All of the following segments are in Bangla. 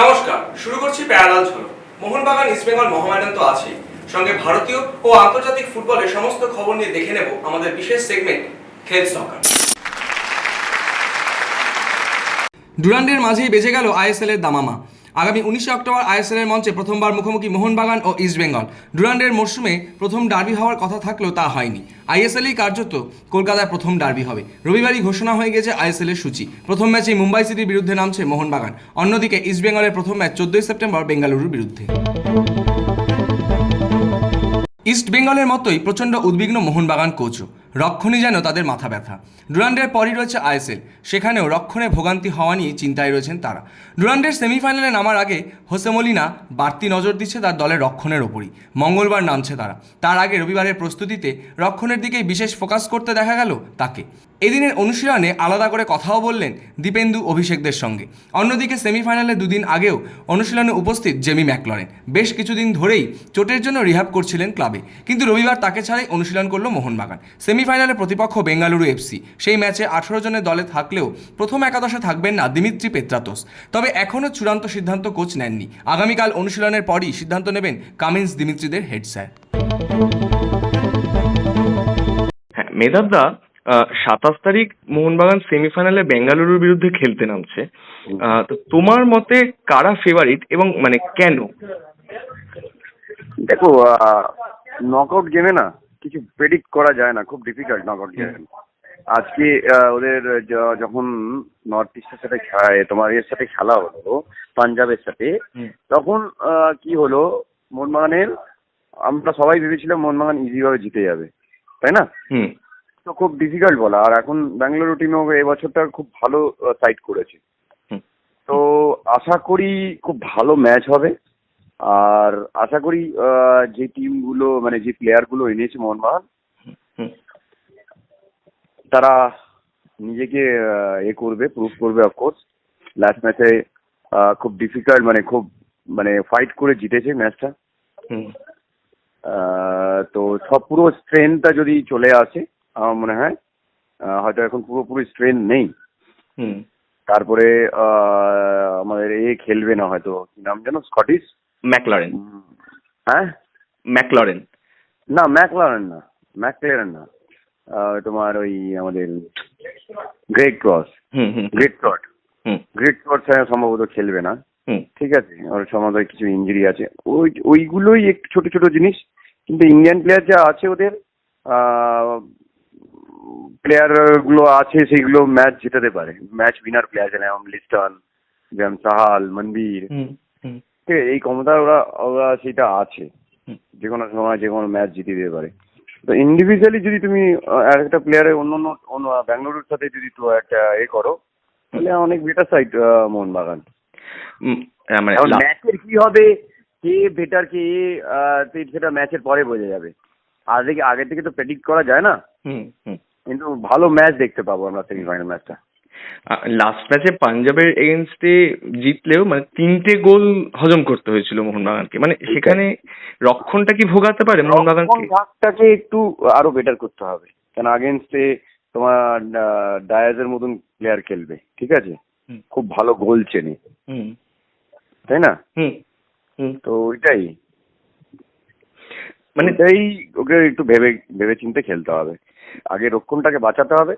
নমস্কার, শুরু করছি প্যারালাল ঝলক মোহনবাগান ইস্টবেঙ্গল মহামেডান তো আছেই। সঙ্গে ভারতীয় ও আন্তর্জাতিক ফুটবলের সমস্ত খবর নিয়ে দেখে নেব আমাদের বিশেষ সেগমেন্ট খেল সকার ডুরান্ডের মাঝেই বেজে গেল আইএসএল এর দামামা। আগামী উনিশে অক্টোবর আইএসএল এর মঞ্চে প্রথমবার মুখোমুখি মোহনবাগান ও ইস্টবেঙ্গল ডুরান্ডের মরশুমে প্রথম ডার্বি হওয়ার কথা থাকলেও তা হয়নি। আইএসএলই কার্যত কলকাতায় প্রথম ডার্বি হবে। রবিবারই ঘোষণা হয়ে গেছে আইএসএল এর সূচি। প্রথম ম্যাচে মুম্বাই সিটির বিরুদ্ধে নামছে মোহনবাগান। অন্যদিকে ইস্টবেঙ্গলের প্রথম ম্যাচ চোদ্দই সেপ্টেম্বর বেঙ্গালুরুর বিরুদ্ধে। ইস্ট বেঙ্গলের মতোই প্রচণ্ড উদ্বিগ্ন মোহনবাগান কোচও। রক্ষণই যেন তাদের মাথা ব্যথা। ডুরান্ডের পরই রয়েছে আইএসএল। সেখানেও রক্ষণে ভোগান্তি হওয়া নিয়ে চিন্তায় রয়েছেন তারা। ডুরান্ডের সেমিফাইনালে নামার আগে হোসেমলিনা বাড়তি নজর দিচ্ছে তার দলের রক্ষণের ওপরই। মঙ্গলবার নামছে তারা। তার আগে রবিবারের প্রস্তুতিতে রক্ষণের দিকেই বিশেষ ফোকাস করতে দেখা গেল তাকে। এদিনের অনুশীলনে আলাদা করে কথাও বললেন দীপেন্দু অভিষেকদের সঙ্গে। অন্যদিকে সেমিফাইনালে দুদিন আগেও অনুশীলনে উপস্থিত জেমি ম্যাকলরেন। বেশ কিছুদিন ধরেই চোটের জন্য রিহাব করছিলেন ক্লাবে। কিন্তু রবিবার তাকে ছাড়াই অনুশীলন করল মোহনবাগান। সেমিফাইনালে প্রতিপক্ষ বেঙ্গালুরু এফসি। সেই ম্যাচে আঠারো জনের দলে থাকলেও প্রথম একাদশে থাকবেন না দিমিত্রি পেত্রাতোস তবে এখনও চূড়ান্ত সিদ্ধান্ত কোচ নেননি। আগামীকাল অনুশীলনের পরই সিদ্ধান্ত নেবেন কামিন্স দিমিত্রিদের হেড স্যার। হ্যাঁ মেধাবদা সাতাশ তারিখ মোহনবাগান সেমিফাইনালে বেঙ্গালুরুর বিরুদ্ধে খেলতে নামছে। তো তোমার মতে কারা ফেভারিট এবং মানে কেন? দেখো নকআউট গেমে না কিছু প্রেডিক্ট করা যায় না খুব ডিফিকাল্ট নকআউট গেমে আজকে ওদের যখন নর্থ ইস্টের সাথে তোমার এর সাথে খেলা হলো পাঞ্জাবের সাথে তখন কি হলো মোহনবাগানের আমরা সবাই ভেবেছিলাম মোহনবাগান ইজিভাবে জিতে যাবে তাই না? তো খুব ডিফিকাল্ট বলা আর এখন ব্যাঙ্গালুরু টিমও এবছরটা খুব ভালো সাইড করেছে। তো আশা করি খুব ভালো ম্যাচ হবে। আর আশা করি যে টিমগুলো মানে যে প্লেয়ারগুলো এনেছে মোহনবাগান তারা নিজেকে এ করবে প্রুভ করবে অফকোর্স লাস্ট ম্যাচে খুব ডিফিকাল্ট মানে খুব মানে ফাইট করে জিতেছে ম্যাচটা তো সব পুরো স্ট্রেনটা যদি চলে আসে আমার মনে হয় হয়তো এখন পুরোপুরি স্ট্রেন নেই। হুম। তারপরে আমাদের এ খেলবে না হয়তো। কি নাম যেন? স্কটিশ ম্যাকলারেন হ্যাঁ? ম্যাকলারেন না ম্যাকলারেন না ম্যাকলারেন না। তোমার ওই আমাদের গ্রেট ক্রস গ্রেট ক্রট হুম। গ্রেট ক্রট সম্ভবত খেলবে না। ঠিক আছে? ওর সম্ভবত কিছু ইঞ্জুরি আছে। ওই ওইগুলোই একটু ছোট ছোট জিনিস। কিন্তু ইন্ডিয়ান প্লেয়ার যা আছে ওদের প্লেয়ারগুলো আছে সেগুলো ম্যাচ জেতাতে পারে। ম্যাচ উইনার প্লেয়ার যেমন লিস্টন যেমন সাহাল মনবীর ঠিক আছে এই ক্ষমতা ওরা ওরা সেটা আছে। যে কোনো সময় যে কোনো ম্যাচ জিতে দিতে পারে। তো ইন্ডিভিজুয়ালি যদি তুমি আর একটা প্লেয়ারের অন্য অন্য অন্য ব্যাঙ্গালুরুর সাথে যদি তো একটা এ করো তাহলে অনেক বেটার সাইড মোহনবাগান। আহ, মানে ম্যাচের কি হবে? কে বেটার কে সেটা ম্যাচের পরে বোঝা যাবে। আগে আগে থেকে তো প্রেডিক্ট করা যায় না। কিন্তু ভালো ম্যাচ দেখতে পাবো আমরা সেমিফাইনাল ম্যাচটা লাস্ট ম্যাচে পাঞ্জাবের এগেনস্টে জিতলেও মানে তিনটে গোল হজম করতে হয়েছিল মোহনবাগানকে। মানে সেখানে রক্ষণটা কি ভোগাতে পারে মোহনবাগানকে? একটু আরও বেটার করতে হবে। কেন আগেনস্টে তোমার ডায়াজের মতন প্লেয়ার খেলবে ঠিক আছে? খুব ভালো গোল চেনে। তাই না? তো ওইটাই। মানে এটাই ওকে একটু ভেবে ভেবে চিন্তে খেলতে হবে। আগে রক্ষণটাকে বাঁচাতে হবে।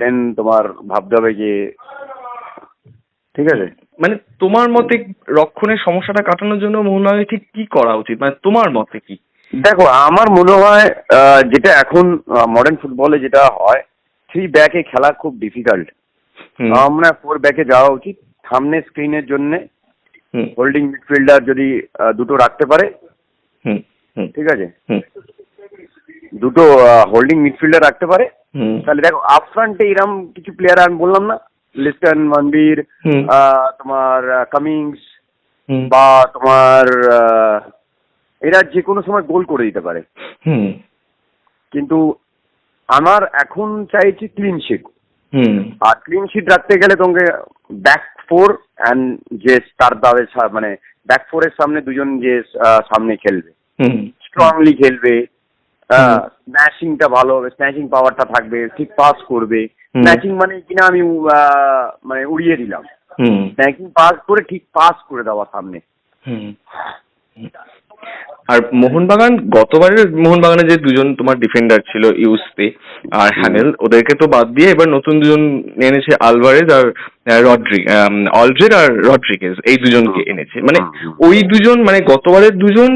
দেন তোমার ভাবতে হবে যে ঠিক আছে? মানে তোমার মতে রক্ষণের সমস্যাটা কাটানোর জন্য মোহনবাগানের ঠিক কি করা উচিত? মানে তোমার মতে কি? দেখো আমার মনে হয় যেটা এখন মডার্ন ফুটবলে যেটা হয় থ্রি ব্যাকে খেলা খুব ডিফিকাল্ট আমরা ফোর ব্যাকে যাওয়া উচিত। সামনে স্ক্রিনের জন্য হোল্ডিং মিডফিল্ডার যদি দুটো রাখতে পারে ঠিক আছে? দুটো হোল্ডিং মিডফিল্ডার রাখতে পারে তাহলে দেখো আপ ফ্রন্টে এরম কিছু প্লেয়ার আমি বললাম না। লিস্টন মনবীর তোমার কামিংস বা তোমার এরা যে কোনো সময় গোল করে দিতে পারে। হুম, কিন্তু আমার এখন চাইছি ক্লিন শিট হুম, আর ক্লিন শিট রাখতে গেলে তোমাকে ব্যাক ফোর অ্যান্ড যে তার দাবে মানে ব্যাক ফোরের সামনে দুজন যে সামনে খেলবে। স্ট্রংলি খেলবে। স্ম্যাশিংটা ভালো হবে স্ম্যাশিং পাওয়ারটা থাকবে ঠিক পাস করবে। স্ম্যাশিং মানে কিনা আমি মানে উড়িয়ে দিলাম। স্ম্যাশিং পাস করে ঠিক পাস করে দেওয়া সামনে। আর মোহনবাগান গতবারের মোহনবাগানে যে দুজন তোমার ডিফেন্ডার ছিল ইউসপে আর হ্যানেল ওদেরকে তো বাদ দিয়ে এবার নতুন দুজন এনেছে আলভারেজ আর রড্রি অলড্রেড আর রড্রিগেজ এই দুজনকে এনেছে। মানে ওই দুজন মানে গতবারের দুজন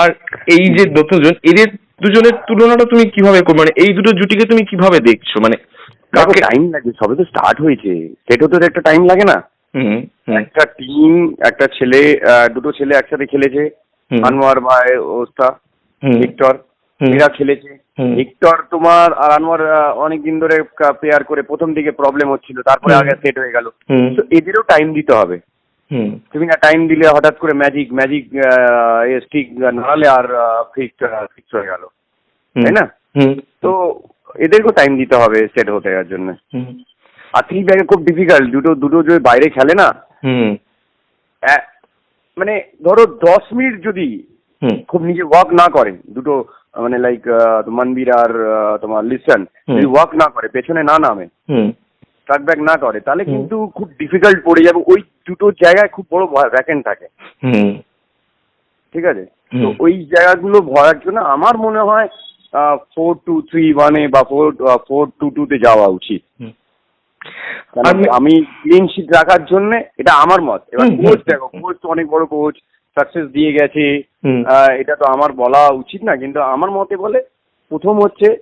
আর এই যে নতুন দুজন এদের দুজনের তুলনাটা তুমি কীভাবে করবে মানে এই দুটো জুটিকে তুমি কীভাবে দেখছ? মানে কাকে টাইম লাগে সবে তো স্টার্ট হয়েছে। সেটা তো একটা টাইম লাগে না। একটা টিম একটা ছেলে দুটো ছেলে একসাথে খেলেছে। আনোয়ার ভাই ওস্তা। ভিক্টর এরা খেলেছে। ভিক্টর তোমার আর আনোয়ার অনেক দিন ধরে পেয়ার করে প্রথম দিকে প্রবলেম হচ্ছিল তারপরে আগে সেট হয়ে গেল। তো এদেরও টাইম দিতে হবে। তুমি না টাইম দিলে হঠাৎ করে ম্যাজিক ম্যাজিক স্টিক নাড়ালে আর ফিক্স ফিক্স হয়ে গেল। তাই না? তো এদেরকেও টাইম দিতে হবে সেট হতে যাওয়ার জন্য। আর থ্রি ব্যাগে খুব ডিফিকাল্ট দুটো দুটো যদি বাইরে খেলে না মানে ধরো দশ মিনিট যদি খুব নিজে ওয়ার্ক না করে দুটো মানে লাইক মানবীর আর তোমার লিসন। যদি ওয়ার্ক না করে পেছনে না নামে ট্রাক ব্যাক না করে তাহলে কিন্তু খুব ডিফিকাল্ট পড়ে যাবে। ওই দুটো জায়গায় খুব বড় ভ্যাকেন্ট থাকে। ঠিক আছে? তো ওই জায়গাগুলো ভরার জন্য আমার মনে হয় ফোর টু থ্রি ওয়ানে বা ফোর ফোর টু টুতে যাওয়া উচিত। আমি- ক্লিন শিট রাখার জন্য এটা আমার মত। এবার কোচ দেখো কোচ তো অনেক বড় কোচ সাকসেস দিয়ে গেছে। এটা তো আমার বলা উচিত না কিন্তু আমার মতে বলে প্রথম হচ্ছে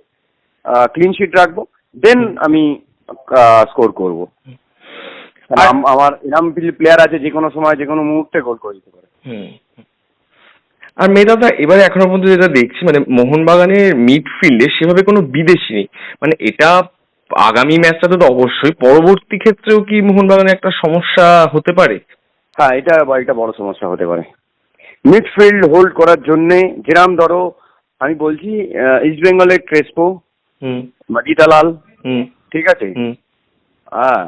ক্লিন শিট রাখব। দেন আমি স্কোর করব। আমার এরম প্লেয়ার আছে যে কোনো সময় যে কোনো মুহূর্তে গোল করে দিতে পারে। আর মেয়েদাদা এবারে এখনও পর্যন্ত যেটা দেখছি মানে মোহনবাগানের মিডফিল্ডে সেভাবে কোনো বিদেশি নেই। মানে এটা আগামী ম্যাচটাতে তো অবশ্যই। পরবর্তী ক্ষেত্রেও কি মোহনবাগানের একটা সমস্যা হতে পারে? হ্যাঁ এটা এটা বড় সমস্যা হতে পারে। মিডফিল্ড হোল্ড করার জন্যে যেরাম ধরো আমি বলছি ইস্ট বেঙ্গলের ক্রেসপো হুম। মাজিতালাল হুম। ঠিক আছে? হ্যাঁ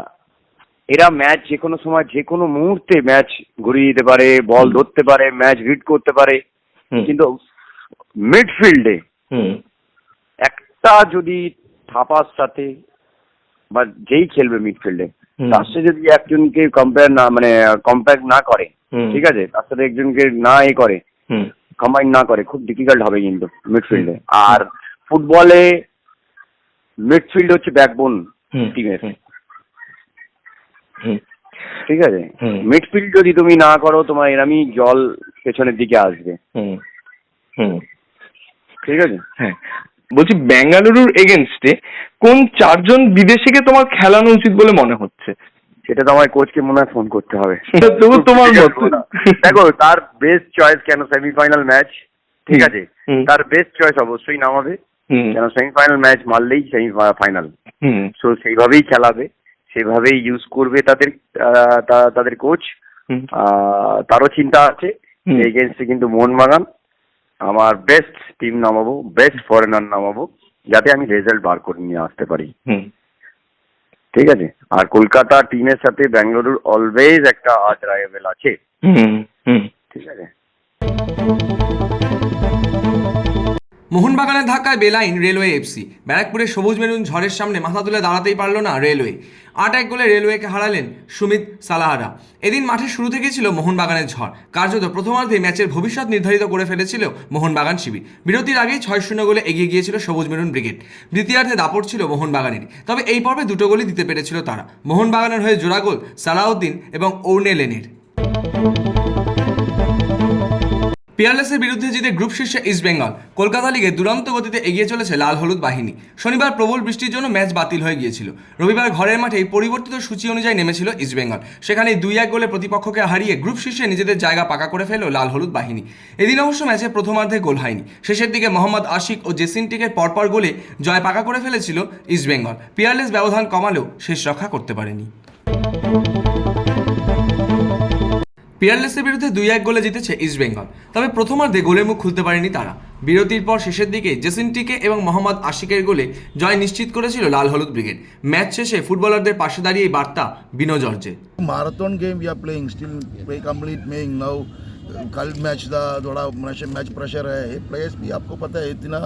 এরা ম্যাচ যে কোনো সময় যে কোনো মুহূর্তে ম্যাচ ঘুরিয়ে দিতে পারে বল ধরতে পারে ম্যাচ রিড করতে পারে। কিন্তু মিডফিল্ডে একটা যদি থাপার সাথে বা যেই খেলবে মিডফিল্ডে তার সাথে যদি একজনকে কম্পেয়ার না মানে কম্প্যাক্ট না করে ঠিক আছে? তার সাথে একজনকে না এ করে কম্বাইন না করে খুব ডিফিকাল্ট হবে কিন্তু মিডফিল্ডে আর ফুটবলে মিডফিল্ড হচ্ছে ব্যাকবোন টিমের ঠিক আছে? মিডফিল্ড যদি তুমি না করো তোমার এরামই জল পেছনের দিকে আসবে। ঠিক আছে? হ্যাঁ। বলছি বেঙ্গালুরুর এগেনস্টে কোন চারজন বিদেশিকে তোমার খেলানো উচিত বলে মনে হচ্ছে? সেটা তো আমার কোচকে মনে হয় ফোন করতে হবে। তবু তোমার দেখো তার বেস্ট চয়েস কেন? সেমিফাইনাল ম্যাচ ঠিক আছে। তার বেস্ট চয়েস অবশ্যই নামাবে। কেন সেমিফাইনাল ম্যাচ মারলেই সেমি ফাইনাল সো সেইভাবেই খেলাবে সেভাবেই ইউজ করবে তাদের তাদের কোচ তারও চিন্তা আছে। এগেনস্টে কিন্তু মোহনবাগান আমার বেস্ট টিম নামাবো বেস্ট ফরেনার নামাবো যাতে আমি রেজাল্ট বার করে নিয়ে আসতে পারি। হুম। ঠিক আছে? আর কলকাতা টিমের সাথে ব্যাঙ্গালুরুর অলওয়েজ একটা আজ রাইভেল আছে। ঠিক আছে? মোহনবাগানের ধাক্কায় বেলাইন রেলওয়ে এফসি। ব্যারাকপুরের সবুজ মেরুন ঝড়ের সামনে মাথা তুলে দাঁড়াতেই পারল না রেলওয়ে। আট এক গোলে রেলওয়েকে হারালেন সুমিত সালাহারা। এদিন মাঠে শুরু থেকেই ছিল মোহনবাগানের ঝড়। কার্যত প্রথমার্ধে ম্যাচের ভবিষ্যৎ নির্ধারিত করে ফেলেছিল মোহনবাগান শিবির। বিরতির আগেই ছয় শূন্য গোলে এগিয়ে গিয়েছিল সবুজ মেরুন ব্রিগেড। দ্বিতীয়ার্ধে দাপট ছিল মোহনবাগানেরই। তবে এই পর্বে দুটো গোলই দিতে পেরেছিল তারা। মোহনবাগানের হয়ে জোড়া গোল সালাউদ্দিন এবং ওর্নে লেনের পিয়ারলেসের বিরুদ্ধে জিতে গ্রুপ শীর্ষে ইস্টবেঙ্গল কলকাতা লিগে দুরন্ত গতিতে এগিয়ে চলেছে লাল হলুদ বাহিনী। শনিবার প্রবল বৃষ্টির জন্য ম্যাচ বাতিল হয়ে গিয়েছিল। রবিবার ঘরের মাঠেই পরিবর্তিত সূচি অনুযায়ী নেমেছিল ইস্টবেঙ্গল সেখানে দুই এক গোলে প্রতিপক্ষকে হারিয়ে গ্রুপ শীর্ষে নিজেদের জায়গা পাকা করে ফেলল লাল হলুদ বাহিনী। এদিন অবশ্য ম্যাচে প্রথমার্ধে গোল হয়নি। শেষের দিকে মোহাম্মদ আশিক ও জেসিনটিকের পরপর গোলে জয় পাকা করে ফেলেছিল ইস্টবেঙ্গল পিয়ারলেস ব্যবধান কমালেও শেষ রক্ষা করতে পারেনি। পিয়ারলেসের বিরুদ্ধে দুই এক গোলে জিতেছে ইস্টবেঙ্গল তবে প্রথমার্ধে গোলের মুখ খুলতে পারেনি তারা বিরতির পর শেষের দিকে জেসিনটিকে এবং মোহাম্মদ আশিকের গোলে জয় নিশ্চিত করেছিল লাল হলুদ ব্রিগেড ম্যাচ শেষে ফুটবলারদের পাশে দাঁড়িয়ে এই বার্তা Bino Jorge marathon game we are playing still play complete playing now कल मैच था थोड़ा मैच प्रेशर है प्लेयर्स भी आपको पता है इतना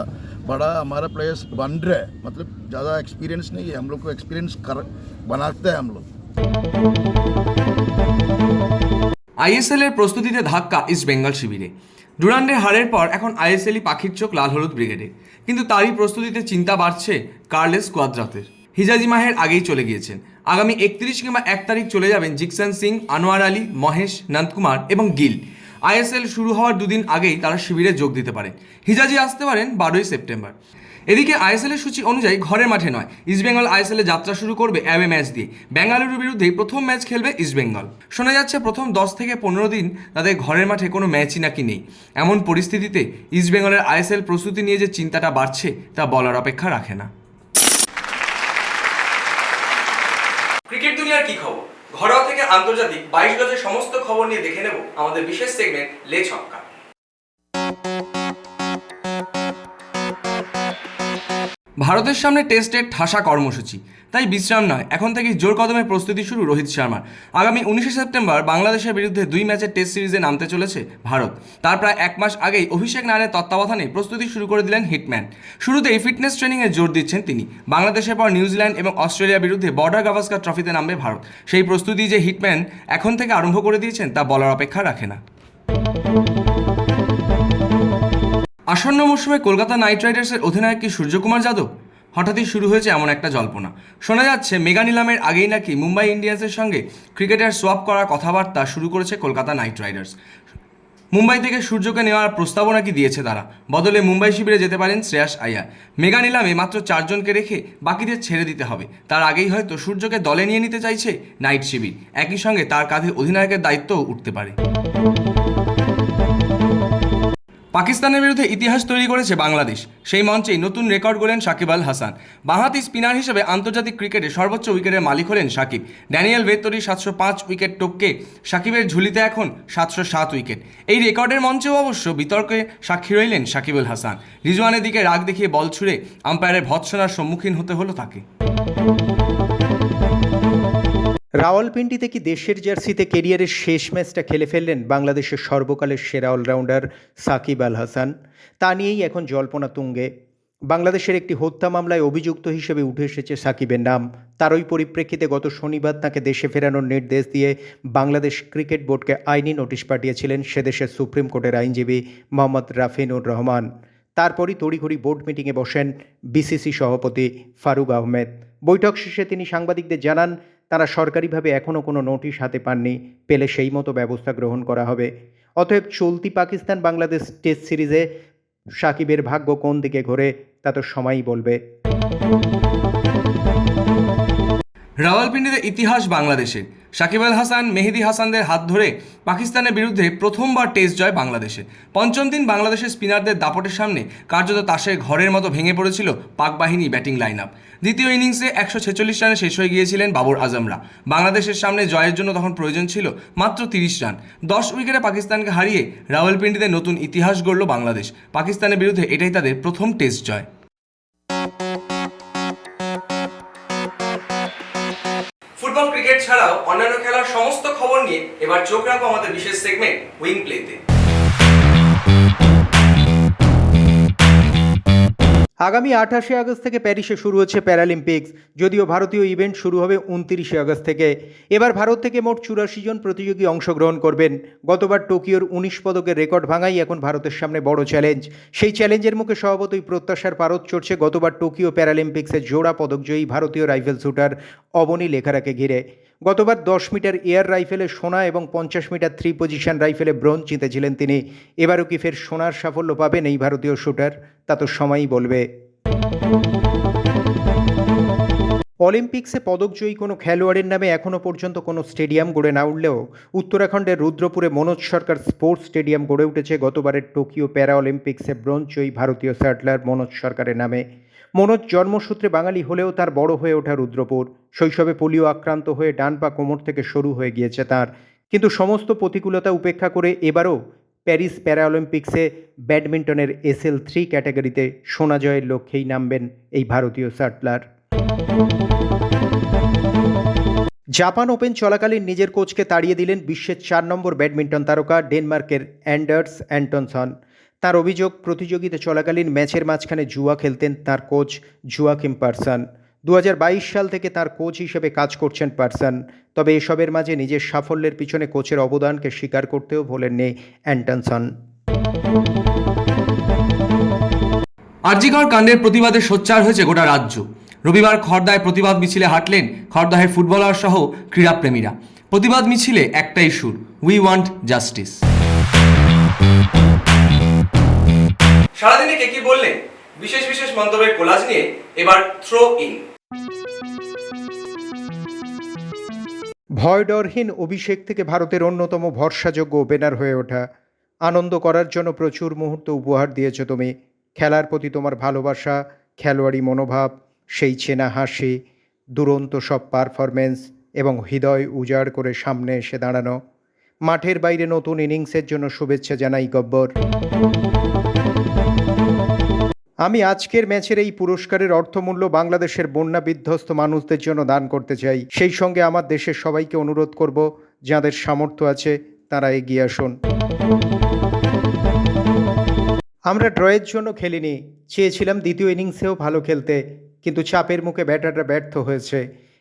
बड़ा हमारा प्लेयर्स बन रहा है मतलब ज़्यादा एक्सपीरियंस नहीं है हम लोग को एक्सपीरियंस कर बनाते हैं हम लोग আইএসএল এর প্রস্তুতিতে ধাক্কা ইস্ট বেঙ্গল শিবিরে। ডুরান্ডের হারের পর এখন আইএসএলই পাখির চোখ লাল হলুদ ব্রিগেডে। কিন্তু তারই প্রস্তুতিতে চিন্তা বাড়ছে কার্লেস কোয়াদ্রাতের। হিজাজি মাহের আগেই চলে গিয়েছেন। আগামী একত্রিশ কিংবা এক তারিখ চলে যাবেন জিকসান সিং, আনোয়ার আলী, মহেশ, নন্দকুমার এবং গিল। আইএসএল শুরু হওয়ার দুদিন আগেই তারা শিবিরে যোগ দিতে পারেন। হিজাজি আসতে পারেন বারোই সেপ্টেম্বর। এদিকে আইএসএল এর সূচি অনুযায়ী ঘরের মাঠে নয়। ইস্টবেঙ্গল আইএসএল এ যাত্রা শুরু করবে অ্যাওয়ে ম্যাচ দিয়ে। বেঙ্গালুরুর বিরুদ্ধে প্রথম ম্যাচ খেলবে ইস্টবেঙ্গল শোনা যাচ্ছে প্রথম দশ থেকে পনেরো দিন তাদের ঘরের মাঠে কোনো ম্যাচই নাকি নেই। এমন পরিস্থিতিতে ইস্টবেঙ্গলের আইএসএল প্রস্তুতি নিয়ে যে চিন্তাটা বাড়ছে, তা বলার অপেক্ষা রাখে না। ক্রিকেট দুনিয়ার কি খবর? ঘরোয়া থেকে আন্তর্জাতিক বাইশ গজের সমস্ত খবর নিয়ে দেখে নেব আমাদের বিশেষ সেগমেন্ট লে ছক্কা। ভারতের সামনে টেস্টের ঠাসা কর্মসূচি। তাই বিশ্রাম নয়, এখন থেকেই জোর কদমে প্রস্তুতি শুরু রোহিত শর্মার। আগামী উনিশে সেপ্টেম্বর বাংলাদেশের বিরুদ্ধে দুই ম্যাচের টেস্ট সিরিজে নামতে চলেছে ভারত। তার প্রায় এক মাস আগেই অভিষেক নায়ারের তত্ত্বাবধানে প্রস্তুতি শুরু করে দিলেন হিটম্যান। শুরুতেই ফিটনেস ট্রেনিংয়ে জোর দিচ্ছেন তিনি। বাংলাদেশের পর নিউজিল্যান্ড এবং অস্ট্রেলিয়ার বিরুদ্ধে বর্ডার গাভাস্কার ট্রফিতে নামবে ভারত। সেই প্রস্তুতি যে হিটম্যান এখন থেকে আরম্ভ করে দিয়েছেন তা বলার অপেক্ষা রাখে না। আসন্ন মৌসুমে কলকাতা নাইট রাইডার্সের অধিনায়ক কি সূর্যকুমার যাদব? হঠাৎই শুরু হয়েছে এমন একটা জল্পনা। শোনা যাচ্ছে, মেগা নিলামের আগেই নাকি মুম্বাই ইন্ডিয়ান্সের সঙ্গে ক্রিকেটার সোয়াপ করার কথাবার্তা শুরু করেছে কলকাতা নাইট রাইডার্স। মুম্বাই থেকে সূর্যকে নেওয়ার প্রস্তাবও নাকি দিয়েছে তারা? বদলে মুম্বাই শিবিরে যেতে পারেন শ্রেয়াস আয়ার। মেগা নিলামে মাত্র চারজনকে রেখে বাকিদের ছেড়ে দিতে হবে। তার আগেই হয়তো সূর্যকে দলে নিয়ে নিতে চাইছে নাইট শিবির। একই সঙ্গে তার কাঁধে অধিনায়কের দায়িত্বও উঠতে পারে। পাকিস্তানের বিরুদ্ধে ইতিহাস তৈরি করেছে বাংলাদেশ। সেই মঞ্চেই নতুন রেকর্ড গড়লেন সাকিব আল হাসান। বাঁহাতি স্পিনার হিসেবে আন্তর্জাতিক ক্রিকেটে সর্বোচ্চ উইকেটের মালিক হলেন সাকিব। ড্যানিয়েল ভেত্তরি সাতশো পাঁচ উইকেট টপকে সাকিবের ঝুলিতে এখন সাতশো সাত উইকেট। এই রেকর্ডের মঞ্চেও অবশ্য বিতর্কে সাক্ষী রইলেন সাকিবুল হাসান। রিজওয়ানের দিকে রাগ দেখিয়ে বল ছুড়ে আম্পায়ারের ভৎসনার সম্মুখীন হতে হলো তাকে। রাওয়ালপিন্ডিতে কি দেশের জার্সিতে কেরিয়ারের শেষ ম্যাচটা খেলে ফেললেন বাংলাদেশের সর্বকালের সেরা অলরাউন্ডার সাকিব আল হাসান? তা নিয়েই এখন জল্পনা তুঙ্গে। বাংলাদেশের একটি হত্যা মামলায় অভিযুক্ত হিসেবে উঠে এসেছে সাকিবের নাম। তারই পরিপ্রেক্ষিতে গত শনিবার তাকে দেশে ফেরানোর নির্দেশ দিয়ে বাংলাদেশ ক্রিকেট বোর্ডকে আইনি নোটিশ পাঠিয়েছিলেন সেদেশের সুপ্রিম কোর্টের আইনজীবী মোহাম্মদ রাফিনুর রহমান। তারপরই তড়িঘড়ি বোর্ড মিটিংয়ে বসেন বিসিসি সভাপতি ফারুক আহমেদ। বৈঠক শেষে তিনি সাংবাদিকদের জানান তারা সরকারিভাবে এখনও কোনো নোটিশ হাতে পাননি, পেলে সেই মতো ব্যবস্থা গ্রহণ করা হবে। অতএব চলতি পাকিস্তান বাংলাদেশ টেস্ট সিরিজে সাকিবের ভাগ্য কোন দিকে ঘোরে তা তো সময়ই বলবে। রাওয়ালপিন্ডিতে ইতিহাস বাংলাদেশের সাকিব আল হাসান, মেহেদি হাসানদের হাত ধরে পাকিস্তানের বিরুদ্ধে প্রথমবার টেস্ট জয় বাংলাদেশে। পঞ্চম দিন বাংলাদেশের স্পিনারদের দাপটের সামনে কার্যত তাসের ঘরের মতো ভেঙে পড়েছিল পাক বাহিনী ব্যাটিং লাইন আপ দ্বিতীয় ইনিংসে একশো ছেচল্লিশ রানে শেষ হয়ে গিয়েছিলেন বাবর আজমরা। বাংলাদেশের সামনে জয়ের জন্য তখন প্রয়োজন ছিল মাত্র তিরিশ রান। দশ উইকেটে পাকিস্তানকে হারিয়ে রাওয়ালপিন্ডিতে নতুন ইতিহাস গড়ল বাংলাদেশ। পাকিস্তানের বিরুদ্ধে এটাই তাদের প্রথম টেস্ট জয়। ফুটবল ক্রিকেট ছাড়াও অন্যান্য খেলার সমস্ত খবর নিয়ে এবার চোখ রাখব আমাদের বিশেষ সেগমেন্ট উইং প্লেতে আগামী আঠাশে আগস্ট থেকে প্যারিসে শুরু হচ্ছে প্যারালিম্পিক্স, যদিও ভারতীয় ইভেন্ট শুরু হবে উনতিরিশে আগস্ট থেকে। এবার ভারত থেকে মোট চুরাশি জন প্রতিযোগী অংশগ্রহণ করবেন। গতবার টোকিওর উনিশ পদকের রেকর্ড ভাঙাই এখন ভারতের সামনে বড় চ্যালেঞ্জ। সেই চ্যালেঞ্জের মুখে স্বভাবতই প্রত্যাশার পারদ চড়ছে গতবার টোকিও প্যারালিম্পিক্সের জোড়া পদকজয়ী ভারতীয় রাইফেল শুটার অবনী লেখারাকে ঘিরে। গতবার দশ মিটার এয়ার রাইফেলে সোনা এবং পঞ্চাশ মিটার থ্রি পজিশন রাইফেলে ব্রোঞ্জ জিতেছিলেন তিনি। এবারও কি ফের সোনার সাফল্য পাবেন এই ভারতীয় শুটার? তা তো সময়ই বলবে। অলিম্পিক্সে পদকজয়ী কোনো খেলোয়াড়ের নামে এখনও পর্যন্ত কোনো স্টেডিয়াম গড়ে না উঠলেও উত্তরাখণ্ডের রুদ্রপুরে মনোজ সরকার স্পোর্টস স্টেডিয়াম গড়ে উঠেছে। গতবারের টোকিও প্যারা অলিম্পিক্সে ব্রোঞ্জজয়ী ভারতীয় স্যাটলার মনোজ সরকারের নামে। মনোজ জন্মসূত্রে বাঙালি হলেও তার বড় হয়ে ওঠা রুদ্রপুর। শৈশবে পোলিও আক্রান্ত হয়ে ডান পা কোমর থেকে সরু হয়ে গিয়েছে তার। কিন্তু সমস্ত প্রতিকূলতা উপেক্ষা করে এবারও প্যারিস প্যারা অলিম্পিক্সে ব্যাডমিন্টনের এসএল থ্রি ক্যাটাগরিতে সোনা জয়ের লক্ষ্যেই নামবেন এই ভারতীয় শাটলার জাপান ওপেন চলাকালীন নিজের কোচকে তাড়িয়ে দিলেন বিশ্বের চার নম্বর ব্যাডমিন্টন তারকা ডেনমার্কের অ্যান্ডার্স অ্যান্টনসন। তার অভিযোগ, প্রতিযোগিতা চলাকালীন ম্যাচের মাঝখানে জুয়া খেলতেন তার কোচ জুয়াকিম পারসন। দু সাল থেকে তার কোচ হিসেবে কাজ করছেন পারসন। তবে এসবের মাঝে নিজের সাফল্যের পিছনে কোচের অবদানকে স্বীকার করতেও ভোলেননি অ্যান্টনসন। আরজিকর কাণ্ডের প্রতিবাদে সোচ্চার হয়েছে গোটা রাজ্য। রবিবার খর্দায় প্রতিবাদ মিছিলে হাঁটলেন খড়দাহের ফুটবলার সহ ক্রীড়াপ্রেমীরা। প্রতিবাদ মিছিলে একটাই সুর উই ওয়ান্ট জাস্টিস সারাদিনে কে কি বললেন বিশেষ বিশেষ মন্তব্যের কোলাজ নিয়ে এবার থ্রো ইন ভয়ডরহীন অভিষেক থেকে ভারতের অন্যতম ভরসাযোগ্য ওপেনার হয়ে ওঠা। আনন্দ করার জন্য প্রচুর মুহূর্ত উপহার দিয়েছ তুমি। খেলার প্রতি তোমার ভালোবাসা, খেলোয়াড়ি মনোভাব, সেই চেনা হাসি, দুরন্ত সব পারফরমেন্স এবং হৃদয় উজাড় করে সামনে এসে দাঁড়ানো। মাঠের বাইরে নতুন ইনিংসের জন্য শুভেচ্ছা জানাই গব্বর। আমি আজকের ম্যাচের এই পুরস্কারের অর্থমূল্য বাংলাদেশের বন্যা বিধ্বস্ত মানুষদের জন্য দান করতে চাই। সেই সঙ্গে আমার দেশের সবাইকে অনুরোধ করব, যাদের সামর্থ্য আছে, তারা এগিয়ে আসুন। আমরা ড্রয়ের জন্য খেলিনি। চেয়েছিলাম দ্বিতীয় ইনিংসেও ভালো খেলতে, কিন্তু চাপের মুখে ব্যাটাররা ব্যর্থ হয়েছে।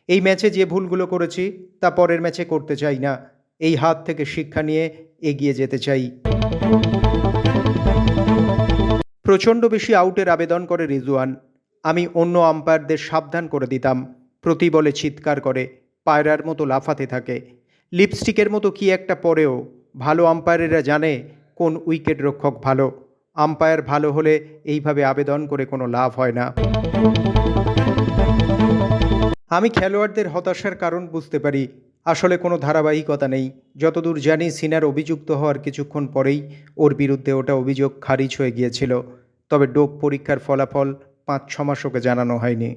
এই ম্যাচে যে ভুলগুলো করেছি, তা পরের ম্যাচে করতে চাই না। এই হাত থেকে শিক্ষা নিয়ে এগিয়ে যেতে চাই। প্রচণ্ড বেশি আউটের আবেদন করে রিজওয়ান। আমি অন্য আম্পায়ারদের সাবধান করে দিতাম। প্রতি বলে চিৎকার করে, পায়রার মতো লাফাতে থাকে। লিপস্টিকের মতো কি একটা পরেও, ভালো আম্পায়ারেরা জানে কোন উইকেট রক্ষক ভালো। আম্পায়ার ভালো হলে এইভাবে আবেদন করে কোনো লাভ হয় না। আমি খেলোয়াড়দের হতাশার কারণ বুঝতে পারি। আসলে কোনো ধারাবাহিকতা নেই। যতদূর জানি, সিনার অভিযুক্ত হওয়ার কিছুক্ষণ পরেই ওর বিরুদ্ধে ওটা অভিযোগ খারিজ হয়ে গিয়েছিল। তবে ডোপ পরীক্ষার ফলাফল পাঁচ ছ মাস ওকে জানানো হয়নি।